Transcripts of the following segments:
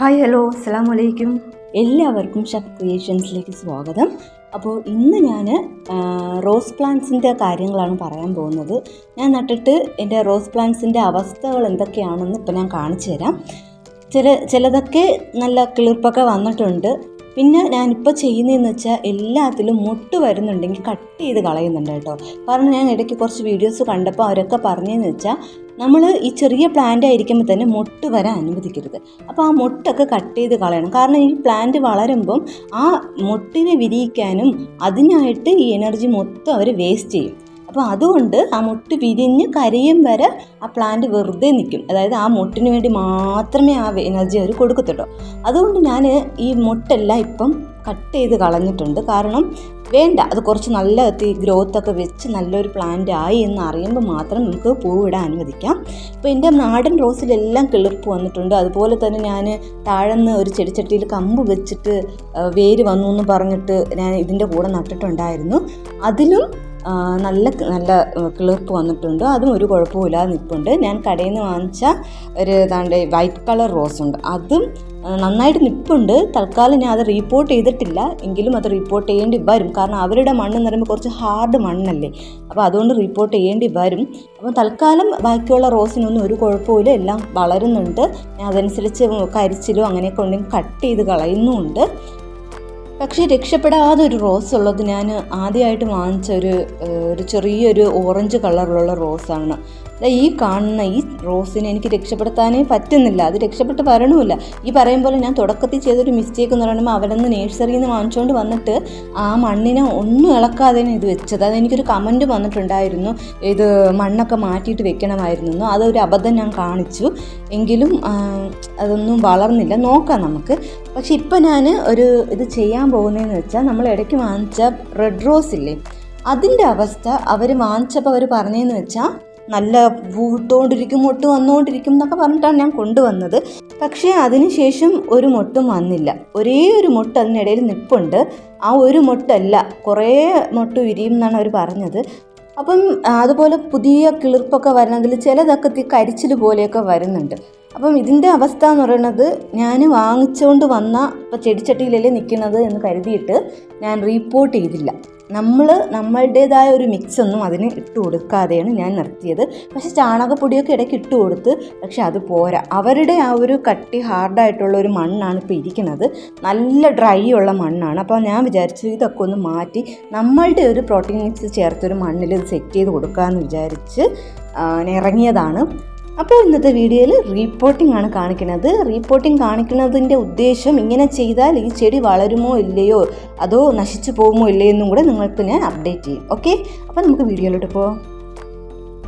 Hi hello അസ്സാം വലൈക്കും എല്ലാവർക്കും ഷഫ് ക്രിയേഷൻസിലേക്ക് സ്വാഗതം. അപ്പോൾ ഇന്ന് ഞാൻ റോസ് പ്ലാന്റ്സിന്റെ കാര്യങ്ങളാണ് പറയാൻ പോകുന്നത്. ഞാൻ നട്ടിട്ട് എന്റെ റോസ് പ്ലാന്റ്സിന്റെ അവസ്ഥകൾ എന്തൊക്കെയാണെന്ന് ഇപ്പോൾ ഞാൻ കാണിച്ചു തരാം ചില ചിലതൊക്കെ നല്ല കിളിർപ്പൊക്കെ വന്നിട്ടുണ്ട്. പിന്നെ ഞാനിപ്പോൾ ചെയ്യുന്നതെന്ന് വെച്ചാൽ എല്ലാത്തിലും മുട്ട് വരുന്നുണ്ടെങ്കിൽ കട്ട് ചെയ്ത് കളയുന്നുണ്ട് കേട്ടോ. കാരണം ഞാൻ ഇടയ്ക്ക് കുറച്ച് വീഡിയോസ് കണ്ടപ്പോൾ അവരൊക്കെ പറഞ്ഞതെന്ന് വെച്ചാൽ നമ്മൾ ഈ ചെറിയ പ്ലാന്റ് ആയിരിക്കുമ്പോൾ തന്നെ മൊട്ട് വരാൻ അനുവദിക്കരുത്. അപ്പോൾ ആ മുട്ടൊക്കെ കട്ട് ചെയ്ത് കളയണം. കാരണം ഈ പ്ലാന്റ് വളരുമ്പം ആ മൊട്ടിനെ വിരിയിക്കാനും അതിനായിട്ട് ഈ എനർജി മൊത്തം അവർ വേസ്റ്റ് ചെയ്യും. അപ്പോൾ അതുകൊണ്ട് ആ മുട്ട് വിരിഞ്ഞ് കരയും വരെ ആ പ്ലാന്റ് വെറുതെ നിൽക്കും. അതായത് ആ മുട്ടിന് വേണ്ടി മാത്രമേ ആ എനർജി അവർ കൊടുക്കത്തുള്ളൂ. അതുകൊണ്ട് ഞാൻ ഈ മുട്ടെല്ലാം ഇപ്പം കട്ട് ചെയ്ത് കളഞ്ഞിട്ടുണ്ട്. കാരണം വേണ്ട അത് കുറച്ച് നല്ല ഗ്രോത്ത് ഒക്കെ വെച്ച് നല്ലൊരു പ്ലാന്റ് ആയി എന്ന് അറിയുമ്പോൾ മാത്രം നമുക്ക് പൂവിടാൻ അനുവദിക്കാം. അപ്പോൾ എന്റെ നാടൻ റോസിലെല്ലാം കിളിർപ്പ് വന്നിട്ടുണ്ട്. അതുപോലെ തന്നെ ഞാൻ താഴെന്ന് ഒരു ചെടിച്ചട്ടിയിൽ കമ്പ് വെച്ചിട്ട് വേര് വന്നു എന്ന് പറഞ്ഞിട്ട് ഞാൻ ഇതിന്റെ കൂടെ നട്ടിട്ടുണ്ടായിരുന്നു. അതിലും നല്ല നല്ല കിളിർപ്പ് വന്നിട്ടുണ്ട്. അതും ഒരു കുഴപ്പമില്ലാതെ നിൽപ്പുണ്ട്. ഞാൻ കടയിൽ നിന്ന് വാങ്ങിച്ച ഒരു ഏതാണ്ട് വൈറ്റ് കളർ റോസ് ഉണ്ട്. അതും നന്നായിട്ട് നിൽപ്പുണ്ട്. തൽക്കാലം ഞാൻ അത് റിപ്പോർട്ട് ചെയ്തിട്ടില്ല. എങ്കിലും അത് റിപ്പോർട്ട് ചെയ്യേണ്ടി വരും. കാരണം അവരുടെ മണ്ണ് എന്ന് പറയുമ്പോൾ കുറച്ച് ഹാർഡ് മണ്ണല്ലേ. അപ്പോൾ അതുകൊണ്ട് റിപ്പോർട്ട് ചെയ്യേണ്ടി വരും. അപ്പം തൽക്കാലം ബാക്കിയുള്ള റോസിനൊന്നും ഒരു കുഴപ്പമില്ല എല്ലാം വളരുന്നുണ്ട്. ഞാൻ അതനുസരിച്ച് കരിച്ചിലോ അങ്ങനെയൊക്കെ ഉണ്ടെങ്കിൽ കട്ട് ചെയ്ത് കളയുന്നുമുണ്ട്. പക്ഷേ രക്ഷപ്പെടാതെ ഒരു റോസ് ഉള്ളത് ഞാൻ ആദ്യമായിട്ട് വാങ്ങിച്ച ഒരു ഒരു ചെറിയൊരു ഓറഞ്ച് കളറിലുള്ള റോസാണ്. ഈ കാണുന്ന ഈ റോസിനെ എനിക്ക് രക്ഷപ്പെടുത്താനേ പറ്റുന്നില്ല. അത് രക്ഷപ്പെട്ട് വരണമില്ല. ഈ പറയും പോലെ ഞാൻ തുടക്കത്തിൽ ചെയ്തൊരു മിസ്റ്റേക്ക് എന്ന് പറയുമ്പോൾ അവരൊന്ന് നേഴ്സറിയിൽ നിന്ന് വാങ്ങിച്ചുകൊണ്ട് വന്നിട്ട് ആ മണ്ണിനെ ഒന്നും ഇളക്കാതെ ഇത് വെച്ചത്. അതെനിക്കൊരു കമന്റ് വന്നിട്ടുണ്ടായിരുന്നു. ഇത് മണ്ണൊക്കെ മാറ്റിയിട്ട് വെക്കണമായിരുന്നു അതൊരു അബദ്ധം ഞാൻ കാണിച്ചു. എങ്കിലും അതൊന്നും വളർന്നില്ല. നോക്കാം നമുക്ക്. പക്ഷെ ഇപ്പം ഞാൻ ഒരു ഇത് ചെയ്യാൻ പോകുന്നതെന്ന് വെച്ചാൽ നമ്മൾ ഇടയ്ക്ക് വാങ്ങിച്ച റെഡ് റോസ് ഇല്ലേ? അതിന്റെ അവസ്ഥ അവർ വാങ്ങിച്ചപ്പോൾ അവർ പറഞ്ഞതെന്ന് വെച്ചാൽ നല്ല പൂട്ടോണ്ടിരിക്കും മൊട്ട് വന്നുകൊണ്ടിരിക്കും എന്നൊക്കെ പറഞ്ഞിട്ടാണ് ഞാൻ കൊണ്ടുവന്നത്. പക്ഷേ അതിനുശേഷം ഒരു മൊട്ടും വന്നില്ല. ഒരേ ഒരു മൊട്ട് അതിനിടയിൽ നിൽപ്പുണ്ട് ആ ഒരു മൊട്ടല്ല കുറേ മൊട്ട് വിരിയും എന്നാണ് അവർ പറഞ്ഞത്. അപ്പം അതുപോലെ പുതിയ കിളിർപ്പൊക്കെ വരണമെങ്കിൽ ചിലതൊക്കെ കരിച്ചിൽ പോലെയൊക്കെ വരുന്നുണ്ട്. അപ്പം ഇതിന്റെ അവസ്ഥ എന്ന് പറയുന്നത് ഞാൻ വാങ്ങിച്ചുകൊണ്ട് വന്ന ഇപ്പോൾ ചെടിച്ചട്ടിയിലല്ലേ നിൽക്കുന്നത് എന്ന് കരുതിയിട്ട് ഞാൻ റീപ്പോർട്ട് ചെയ്തില്ല. നമ്മൾ നമ്മളുടേതായ ഒരു മിക്സ് ഒന്നും അതിന് ഇട്ട് കൊടുക്കാതെയാണ് ഞാൻ നിർത്തിയത്. പക്ഷേ ചാണകപ്പൊടിയൊക്കെ ഇടയ്ക്ക് ഇട്ട് കൊടുത്ത് പക്ഷെ അത് പോരാ. അവരുടെ ആ ഒരു കട്ടി ഹാർഡായിട്ടുള്ള ഒരു മണ്ണാണ് ഇപ്പോൾ ഇരിക്കുന്നത്. നല്ല ഡ്രൈ ഉള്ള മണ്ണാണ്. അപ്പോൾ ഞാൻ വിചാരിച്ചു ഇതൊക്കെ ഒന്ന് മാറ്റി നമ്മളുടെ ഒരു പ്രോട്ടീൻ മിക്സ് ചേർത്തൊരു മണ്ണിൽ ഇത് സെറ്റ് ചെയ്ത് കൊടുക്കാമെന്ന് വിചാരിച്ച് ഇറങ്ങിയതാണ്. അപ്പോൾ ഇന്നത്തെ വീഡിയോയിൽ റീപ്പോർട്ടിംഗ് ആണ് കാണിക്കുന്നത്. റീപ്പോർട്ടിംഗ് കാണിക്കുന്നതിന്റെ ഉദ്ദേശം ഇങ്ങനെ ചെയ്താൽ ഈ ചെടി വളരുമോ ഇല്ലയോ? അതോ നശിച്ചു പോകുമോ ഇല്ലയോ എന്നും കൂടെ നിങ്ങൾക്ക് ഞാൻ അപ്ഡേറ്റ് ചെയ്യും. ഓക്കെ അപ്പോൾ നമുക്ക് വീഡിയോയിലോട്ട് പോകാം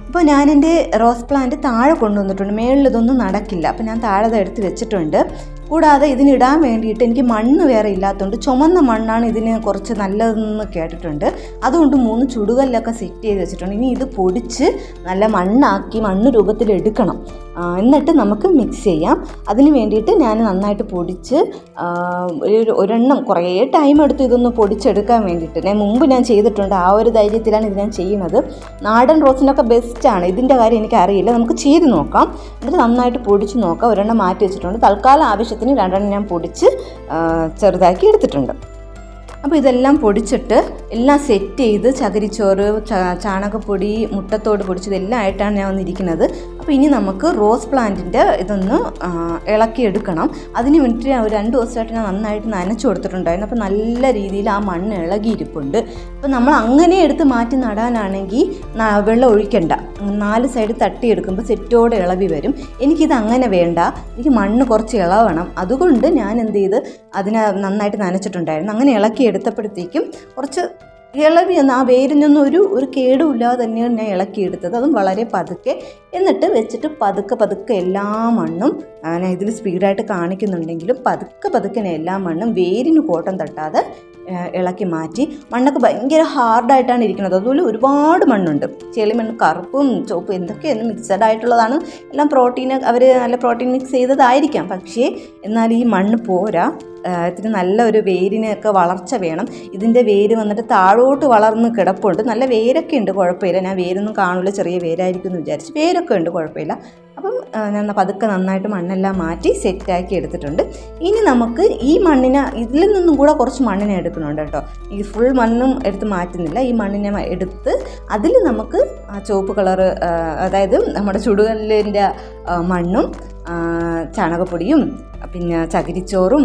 അപ്പോൾ ഞാൻ എന്റെ റോസ് പ്ലാന്റ് താഴെ കൊണ്ടുവന്നിട്ടുണ്ട്. മേളിൽ ഇതൊന്നും നടക്കില്ല. അപ്പോൾ ഞാൻ താഴെ എടുത്ത് വെച്ചിട്ടുണ്ട്. കൂടാതെ ഇതിനിടാൻ വേണ്ടിയിട്ട് എനിക്ക് മണ്ണ് വേറെ ഇല്ലാത്തതുകൊണ്ട് ചുമന്ന മണ്ണാണ് ഇതിന് കുറച്ച് നല്ലതെന്ന് കേട്ടിട്ടുണ്ട്. അതുകൊണ്ട് മൂന്ന് ചുടുകല്ലൊക്കെ സെറ്റ് ചെയ്ത് വെച്ചിട്ടുണ്ട്. ഇനി ഇത് പൊടിച്ച് നല്ല മണ്ണാക്കി മണ്ണ് രൂപത്തിൽ എടുക്കണം. എന്നിട്ട് നമുക്ക് മിക്സ് ചെയ്യാം. അതിന് വേണ്ടിയിട്ട് ഞാൻ നന്നായിട്ട് പൊടിച്ച് ഒരു ഒരെണ്ണം കുറേ ടൈം എടുത്ത് ഇതൊന്ന് പൊടിച്ചെടുക്കാൻ വേണ്ടിയിട്ട്. ഞാൻ മുമ്പ് ഞാൻ ചെയ്തിട്ടുണ്ട്. ആ ഒരു ധൈര്യത്തിലാണ് ഇത് ഞാൻ ചെയ്യുന്നത്. നാടൻ റോസിനൊക്കെ ബെസ്റ്റാണ് ഇതിന്റെ കാര്യം എനിക്കറിയില്ല. നമുക്ക് ചെയ്ത് നോക്കാം. എന്നിട്ട് നന്നായിട്ട് പൊടിച്ച് നോക്കാം. ഒരെണ്ണം മാറ്റി വെച്ചിട്ടുണ്ട്. തൽക്കാലം ആവശ്യത്തിന് രണ്ടെണ്ണം ഞാൻ പൊടിച്ച് ചെറുതാക്കി എടുത്തിട്ടുണ്ട്. അപ്പോൾ ഇതെല്ലാം പൊടിച്ചിട്ട് എല്ലാം സെറ്റ് ചെയ്ത് ചകിരിച്ചോറ് ചാണകപ്പൊടി മുട്ടത്തോട് പൊടിച്ചത് എല്ലാം ആയിട്ടാണ് ഞാൻ വന്നിരിക്കുന്നത്. അപ്പോൾ ഇനി നമുക്ക് റോസ് പ്ലാന്റിന്റെ ഇതൊന്ന് ഇളക്കിയെടുക്കണം. അതിന് വേണ്ടിയിട്ട് ഞാൻ രണ്ട് ദിവസമായിട്ട് ഞാൻ നന്നായിട്ട് നനച്ചു കൊടുത്തിട്ടുണ്ടായിരുന്നു. അപ്പോൾ നല്ല രീതിയിൽ ആ മണ്ണ് ഇളകിയിരിപ്പുണ്ട്. അപ്പോൾ നമ്മൾ അങ്ങനെ എടുത്ത് മാറ്റി നടാനാണെങ്കിൽ വെള്ളം ഒഴിക്കണ്ട. നാല് സൈഡ് തട്ടിയെടുക്കുമ്പോൾ സെറ്റോടെ ഇളവി വരും. എനിക്കിത് അങ്ങനെ വേണ്ട. എനിക്ക് മണ്ണ് കുറച്ച് ഇളവണം. അതുകൊണ്ട് ഞാൻ എന്ത് ചെയ്ത് അതിനെ നന്നായിട്ട് നനച്ചിട്ടുണ്ടായിരുന്നു. അങ്ങനെ ഇളക്കി എടുത്തപ്പോഴത്തേക്കും കുറച്ച് ഇളവി എന്ന് ആ വേരിനൊന്നും ഒരു ഒരു കേടുമില്ലാതെ തന്നെയാണ് ഞാൻ ഇളക്കിയെടുത്തത്. അതും വളരെ പതുക്കെ. എന്നിട്ട് വെച്ചിട്ട് പതുക്കെ പതുക്കെ എല്ലാ മണ്ണും ഞാൻ ഇതിൽ സ്പീഡായിട്ട് കാണിക്കുന്നുണ്ടെങ്കിലും പതുക്കെ പതുക്കെ എല്ലാ മണ്ണും വേരിന് കോട്ടം തട്ടാതെ ഇളക്കി മാറ്റി. മണ്ണൊക്കെ ഭയങ്കര ഹാർഡായിട്ടാണ് ഇരിക്കുന്നത്. അതുപോലെ ഒരുപാട് മണ്ണുണ്ട്. ചെളിമണ്ണ് കറുപ്പും ചുവപ്പും എന്തൊക്കെയാണ് മിക്സഡ് ആയിട്ടുള്ളതാണ്. എല്ലാം പ്രോട്ടീൻ അവർ നല്ല പ്രോട്ടീൻ മിക്സ് ചെയ്തതായിരിക്കാം. പക്ഷേ എന്നാൽ ഈ മണ്ണ് പോരാ. ഇതിന് നല്ല ഒരു വേരിനൊക്കെ വളർച്ച വേണം. ഇതിന്റെ വേര് വന്നിട്ട് താഴോട്ട് വളർന്ന് കിടപ്പുണ്ട്. നല്ല വേരൊക്കെ ഉണ്ട് കുഴപ്പമില്ല. ഞാൻ വേരൊന്നും കാണില്ല ചെറിയ വേരായിരിക്കും എന്ന് വിചാരിച്ച്. വേരൊക്കെ ഉണ്ട് കുഴപ്പമില്ല. അപ്പം ഞാൻ പതുക്കെ നന്നായിട്ട് മണ്ണെല്ലാം മാറ്റി സെറ്റാക്കി എടുത്തിട്ടുണ്ട്. ഇനി നമുക്ക് ഈ മണ്ണിനെ ഇതിൽ നിന്നും കൂടെ കുറച്ച് മണ്ണിനെ എടുക്കുന്നുണ്ട് കേട്ടോ. ഈ ഫുൾ മണ്ണും എടുത്ത് മാറ്റുന്നില്ല. ഈ മണ്ണിനെ എടുത്ത് അതിൽ നമുക്ക് ആ ചുവപ്പ് കളറ് അതായത് നമ്മുടെ ചുടുകല്ലിന്റെ മണ്ണും ചാണകപ്പൊടിയും പിന്നെ ചകിരിച്ചോറും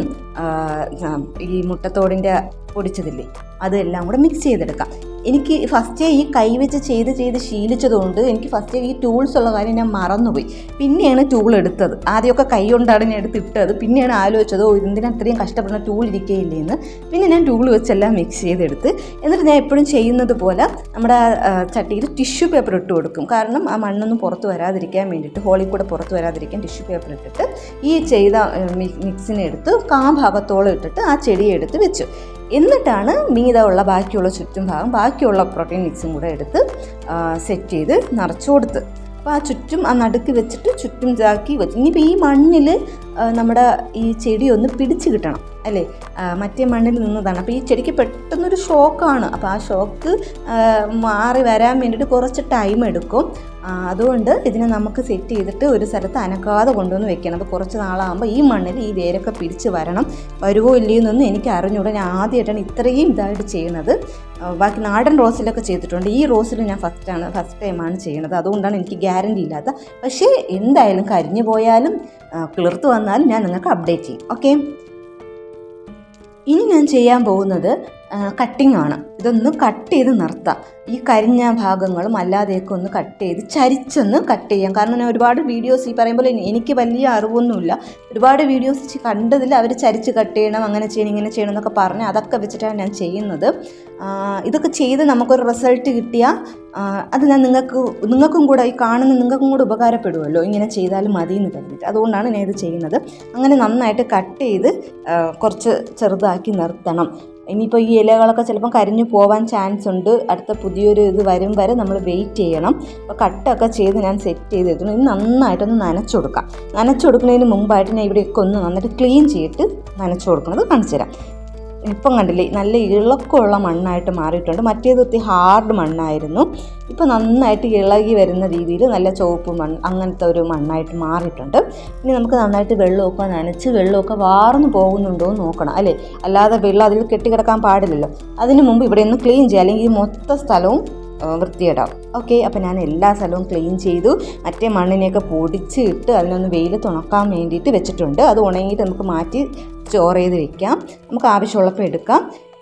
ഈ മുട്ടത്തോടിന്റെ പൊടിച്ചതില്ലേ അതെല്ലാം കൂടെ മിക്സ് ചെയ്തെടുക്കാം. എനിക്ക് ഫസ്റ്റ് ഈ കൈ വെച്ച് ചെയ്ത് ചെയ്ത് ശീലിച്ചതുകൊണ്ട് എനിക്ക് ഫസ്റ്റ് ഈ ടൂൾസ് ഉള്ള കാര്യം ഞാൻ മറന്നുപോയി. പിന്നെയാണ് ടൂൾ എടുത്തത്. ആദ്യമൊക്കെ കൈ കൊണ്ടാണ് ഞാൻ എടുത്തിട്ടത്. പിന്നെയാണ് ആലോചിച്ചത് ഓ ഇതിന് അത്രയും കഷ്ടപ്പെടുന്ന ടൂൾ ഇരിക്കുകയില്ലേ എന്ന് പിന്നെ ഞാൻ ടൂൾ വെച്ചെല്ലാം മിക്സ് ചെയ്തെടുത്ത് എന്നിട്ട് ഞാൻ എപ്പോഴും ചെയ്യുന്നത് പോലെ നമ്മുടെ ചട്ടിയിൽ ടിഷ്യൂ പേപ്പർ ഇട്ട് കൊടുക്കും. കാരണം ആ മണ്ണൊന്നും പുറത്ത് വരാതിരിക്കാൻ വേണ്ടിയിട്ട് ഹോളിൽ കൂടെ പുറത്ത് വരാതിരിക്കാൻ ടിഷ്യൂ പേപ്പർ ഇട്ടിട്ട് ഈ ചെയ്ത മിക്സിനെ എടുത്ത് കാ ഭാഗത്തോളം ഇട്ടിട്ട് ആ ചെടിയെ എടുത്ത് വെച്ചു. എന്നിട്ടാണ് മീതമുള്ള ബാക്കിയുള്ള ചുറ്റും ഭാഗം ബാക്കിയുള്ള പ്രോട്ടീൻ മിക്സും കൂടെ എടുത്ത് സെറ്റ് ചെയ്ത് നിറച്ചു കൊടുത്ത്. അപ്പോൾ ആ ചുറ്റും ആ നടുക്ക് വെച്ചിട്ട് ചുറ്റും ഇതാക്കി വെച്ചു. ഇനിയിപ്പോൾ ഈ മണ്ണിൽ നമ്മുടെ ഈ ചെടി ഒന്ന് പിടിച്ച് കിട്ടണം അല്ലേ? മറ്റേ മണ്ണിൽ നിന്നതാണ്. അപ്പോൾ ഈ ചെടിക്ക് പെട്ടെന്നൊരു ഷോക്കാണ്. അപ്പോൾ ആ ഷോക്ക് മാറി വരാൻ വേണ്ടിയിട്ട് കുറച്ച് ടൈം എടുക്കും. അതുകൊണ്ട് ഇതിനെ നമുക്ക് സെറ്റ് ചെയ്തിട്ട് ഒരു സ്ഥലത്ത് അനക്കാതെ കൊണ്ടുവന്ന് വെക്കണം. അപ്പോൾ കുറച്ച് നാളാകുമ്പോൾ ഈ മണ്ണിൽ ഈ വേരൊക്കെ പിടിച്ച് വരണം. വരുവോ ഇല്ലയോ എന്നൊന്നും എനിക്ക് അറിഞ്ഞൂടാ. ഞാൻ ആദ്യമായിട്ടാണ് ഇത്രയും ഇതായിട്ട് ചെയ്യുന്നത്. ബാക്കി നാടൻ റോസിലൊക്കെ ചെയ്തിട്ടുണ്ട്. ഈ റോസിൽ ഞാൻ ഫസ്റ്റാണ് ഫസ്റ്റ് ടൈമാണ് ചെയ്യണത് അതുകൊണ്ടാണ് എനിക്ക് ഗ്യാരണ്ടി ഇല്ലാത്ത. പക്ഷേ എന്തായാലും കരിഞ്ഞു പോയാലും കിളിർത്ത് വന്നാൽ ഞാൻ നിങ്ങൾക്ക് അപ്ഡേറ്റ് ചെയ്യും. ഓക്കെ ഇനി ഞാൻ ചെയ്യാൻ പോകുന്നത് കട്ടിംഗ് ആണ്. ഇതൊന്ന് കട്ട് ചെയ്ത് നിർത്താം. ഈ കരിഞ്ഞ ഭാഗങ്ങളും അല്ലാതെയൊക്കെ ഒന്ന് കട്ട് ചെയ്ത് ചരിച്ചൊന്ന് കട്ട് ചെയ്യാം. കാരണം ഞാൻ ഒരുപാട് വീഡിയോസ് ഈ പറയുമ്പോൾ എനിക്ക് വലിയ അറിവൊന്നുമില്ല. ഒരുപാട് വീഡിയോസ് കണ്ടതിൽ അവർ ചരിച്ച് കട്ട് ചെയ്യണം അങ്ങനെ ചെയ്യണം ഇങ്ങനെ ചെയ്യണം എന്നൊക്കെ പറഞ്ഞ് അതൊക്കെ വെച്ചിട്ടാണ് ഞാൻ ചെയ്യുന്നത്. ഇതൊക്കെ ചെയ്ത് നമുക്കൊരു റിസൾട്ട് കിട്ടിയാൽ അത് ഞാൻ നിങ്ങൾക്ക് നിങ്ങൾക്കും കൂടെ ഈ കാണുന്ന നിങ്ങൾക്കും കൂടെ ഉപകാരപ്പെടുമല്ലോ ഇങ്ങനെ ചെയ്താലും മതി എന്ന് കരുതിയിട്ട്. അതുകൊണ്ടാണ് ഞാൻ ഇത് ചെയ്യുന്നത്. അങ്ങനെ നന്നായിട്ട് കട്ട് ചെയ്ത് കുറച്ച് ചെറുതാക്കി നിർത്തണം. ഇനിയിപ്പോൾ ഈ ഇലകളൊക്കെ ചിലപ്പം കരിഞ്ഞു പോവാൻ ചാൻസ് ഉണ്ട്. അടുത്ത പുതിയൊരു ഇത് വരും വരെ നമ്മൾ വെയിറ്റ് ചെയ്യണം. അപ്പോൾ കട്ടൊക്കെ ചെയ്ത് ഞാൻ സെറ്റ് ചെയ്ത് വെക്കണം. ഇത് നന്നായിട്ടൊന്ന് നനച്ചു കൊടുക്കാം. നനച്ചു കൊടുക്കുന്നതിന് മുമ്പായിട്ട് ഞാൻ ഇവിടെയൊക്കെ ഒന്ന് നന്നായിട്ട് ക്ലീൻ ചെയ്തിട്ട് നനച്ചു കൊടുക്കുന്നത് കാണിച്ചു തരാം. ഇപ്പം കണ്ടില്ലേ നല്ല ഇളക്കമുള്ള മണ്ണായിട്ട് മാറിയിട്ടുണ്ട്. മറ്റേത് ഒത്തിരി ഹാർഡ് മണ്ണായിരുന്നു. ഇപ്പം നന്നായിട്ട് ഇളകി വരുന്ന രീതിയിൽ നല്ല ചുവപ്പ് മണ്ണ് അങ്ങനത്തെ ഒരു മണ്ണായിട്ട് മാറിയിട്ടുണ്ട്. ഇനി നമുക്ക് നന്നായിട്ട് വെള്ളമൊക്കെ നനച്ച് വെള്ളമൊക്കെ വാർന്നു പോകുന്നുണ്ടോ എന്ന് നോക്കണം അല്ലേ? അല്ലാതെ വെള്ളം അതിൽ കെട്ടിക്കിടക്കാൻ പാടില്ലല്ലോ. അതിന് മുമ്പ് ഇവിടെ ഒന്ന് ക്ലീൻ ചെയ്യുക അല്ലെങ്കിൽ ഈ മൊത്ത സ്ഥലവും വൃത്തികേടാവും. ഓക്കെ അപ്പോൾ ഞാൻ എല്ലാ സ്ഥലവും ക്ലീൻ ചെയ്തു. മറ്റേ മണ്ണിനെയൊക്കെ പൊടിച്ച് ഇട്ട് അതിനൊന്ന് വെയിലത്ത് തുണക്കാൻ വേണ്ടിയിട്ട് വെച്ചിട്ടുണ്ട്. അത് ഉണങ്ങിയിട്ട് നമുക്ക് മാറ്റി സ്റ്റോർ ചെയ്ത് വെക്കാം. നമുക്ക് ആവശ്യമുള്ളപ്പോൾ എടുക്കാം.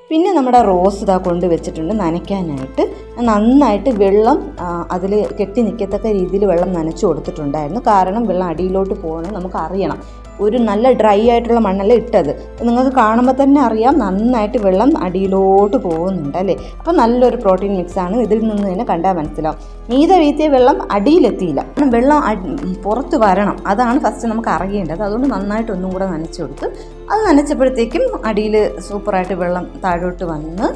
പിന്നെ നമ്മുടെ റോസ് ഇതാ കൊണ്ട് വെച്ചിട്ടുണ്ട് നനയ്ക്കാനായിട്ട്. നന്നായിട്ട് വെള്ളം അതിൽ കെട്ടി നിൽക്കത്തക്ക രീതിയിൽ വെള്ളം നനച്ചു കൊടുത്തിട്ടുണ്ടായിരുന്നു. കാരണം വെള്ളം അടിയിലോട്ട് പോകണം നമുക്ക് അറിയണം. ഒരു നല്ല ഡ്രൈ ആയിട്ടുള്ള മണ്ണല്ല ഇട്ടത്. നിങ്ങൾക്ക് കാണുമ്പോൾ തന്നെ അറിയാം നന്നായിട്ട് വെള്ളം അടിയിലോട്ട് പോകുന്നുണ്ട് അല്ലേ? അപ്പോൾ നല്ലൊരു പ്രോട്ടീൻ മിക്സാണ് ഇതിൽ നിന്ന് തന്നെ കണ്ടാൽ മനസ്സിലാവും. മീത വീഴ്ത്തിയ വെള്ളം അടിയിലെത്തിയില്ല. വെള്ളം പുറത്ത് വരണം. അതാണ് ഫസ്റ്റ് നമുക്ക് അറിയേണ്ടത്. അതുകൊണ്ട് നന്നായിട്ട് ഒന്നും കൂടെ നനച്ചു കൊടുത്ത് അത് നനച്ചപ്പോഴത്തേക്കും അടിയിൽ സൂപ്പറായിട്ട് വെള്ളം താഴോട്ട് വന്ന്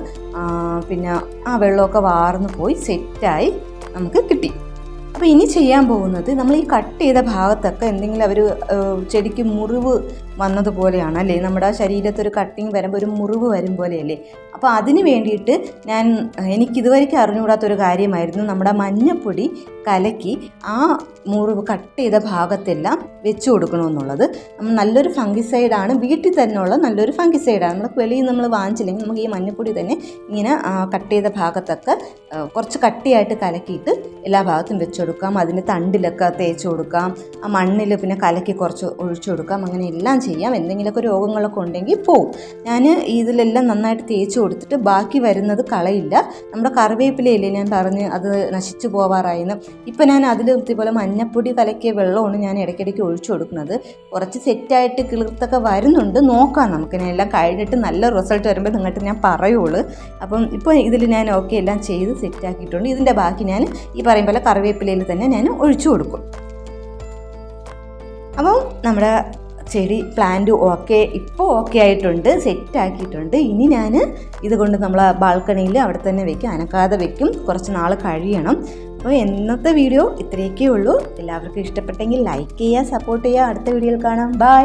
പിന്നെ ആ വെള്ളമൊക്കെ വാർന്ന് പോയി സെറ്റായി നമുക്ക് കിട്ടി. അപ്പോൾ ഇനി ചെയ്യാൻ പോകുന്നത് നമ്മൾ ഈ കട്ട് ചെയ്ത ഭാഗത്തൊക്കെ എന്തെങ്കിലും അവർ ചെടിക്ക് മുറിവ് വന്നതുപോലെയാണ് അല്ലേ? നമ്മുടെ ശരീരത്തൊരു കട്ടിങ് വരുമ്പോൾ ഒരു മുറിവ് വരും പോലെയല്ലേ? അപ്പോൾ അതിന് വേണ്ടിയിട്ട് ഞാൻ എനിക്ക് ഇതുവരെയ്ക്ക് അറിഞ്ഞുകൂടാത്തൊരു കാര്യമായിരുന്നു. നമ്മുടെ മഞ്ഞപ്പൊടി കലക്കി ആ മുറിവ് കട്ട് ചെയ്ത ഭാഗത്തെല്ലാം വെച്ച് കൊടുക്കണമെന്നുള്ളത്. നല്ലൊരു ഫംഗിസൈഡാണ് വീട്ടിൽ തന്നെയുള്ള നല്ലൊരു ഫംഗിസൈഡാണ് നമ്മൾ വെളിയിൽ നമ്മൾ വാങ്ങിച്ചില്ലെങ്കിൽ നമുക്ക് ഈ മഞ്ഞപ്പൊടി തന്നെ ഇങ്ങനെ കട്ട് ചെയ്ത ഭാഗത്തൊക്കെ കുറച്ച് കട്ടിയായിട്ട് കലക്കിയിട്ട് എല്ലാ ഭാഗത്തും വെച്ച് കൊടുക്കാം. അതിന്റെ തണ്ടിലൊക്കെ തേച്ച് കൊടുക്കാം. ആ മണ്ണിൽ പിന്നെ കലക്കി കുറച്ച് ഒഴിച്ചു കൊടുക്കാം. അങ്ങനെ എല്ലാം ചെയ്യാം. എന്തെങ്കിലുമൊക്കെ രോഗങ്ങളൊക്കെ ഉണ്ടെങ്കിൽ പോവും. ഞാൻ ഇതിലെല്ലാം നന്നായിട്ട് തേച്ച് കൊടുത്തിട്ട് ബാക്കി വരുന്നത് കളയില്ല. നമ്മുടെ കറിവേപ്പിലയില്ലേ ഞാൻ പറഞ്ഞ് അത് നശിച്ചു പോവാറായിന്ന്. ഇപ്പം ഞാൻ അതിൽ ഇതുപോലെ മഞ്ഞപ്പൊടി കലക്കിയ വെള്ളമാണ് ഞാൻ ഇടയ്ക്കിടയ്ക്ക് ഒഴിച്ചു കൊടുക്കുന്നത്. കുറച്ച് സെറ്റായിട്ട് കിളിർത്തൊക്കെ വരുന്നുണ്ട്. നോക്കാം നമുക്ക്. ഞാൻ എല്ലാം കഴിഞ്ഞിട്ട് നല്ല റിസൾട്ട് വരുമ്പോൾ നിങ്ങൾക്ക് ഞാൻ പറയുള്ളൂ. അപ്പം ഇപ്പോൾ ഇതിൽ ഞാൻ ഓക്കെ എല്ലാം ചെയ്ത് സെറ്റാക്കിയിട്ടുണ്ട്. ഇതിന്റെ ബാക്കി ഞാൻ ഈ പറയും പോലെ കറിവേപ്പിലയിൽ തന്നെ ഞാൻ ഒഴിച്ചു കൊടുക്കും. അപ്പം നമ്മുടെ ചെടി പ്ലാന്റ് ഓക്കെ ഇപ്പോൾ ഓക്കെ ആയിട്ടുണ്ട് സെറ്റ് ആക്കിയിട്ടുണ്ട്. ഇനി ഞാൻ ഇതുകൊണ്ട് നമ്മൾ ബാൽക്കണിയിൽ അവിടെ തന്നെ വെക്കും അനക്കാതെ വെക്കും. കുറച്ച് നാൾ കഴിയണം. അപ്പോൾ ഇന്നത്തെ വീഡിയോ ഇത്രയൊക്കെ ഉള്ളൂ. എല്ലാവർക്കും ഇഷ്ടപ്പെട്ടെങ്കിൽ ലൈക്ക് ചെയ്യുക സപ്പോർട്ട് ചെയ്യുക. അടുത്ത വീഡിയോയിൽ കാണാം. ബൈ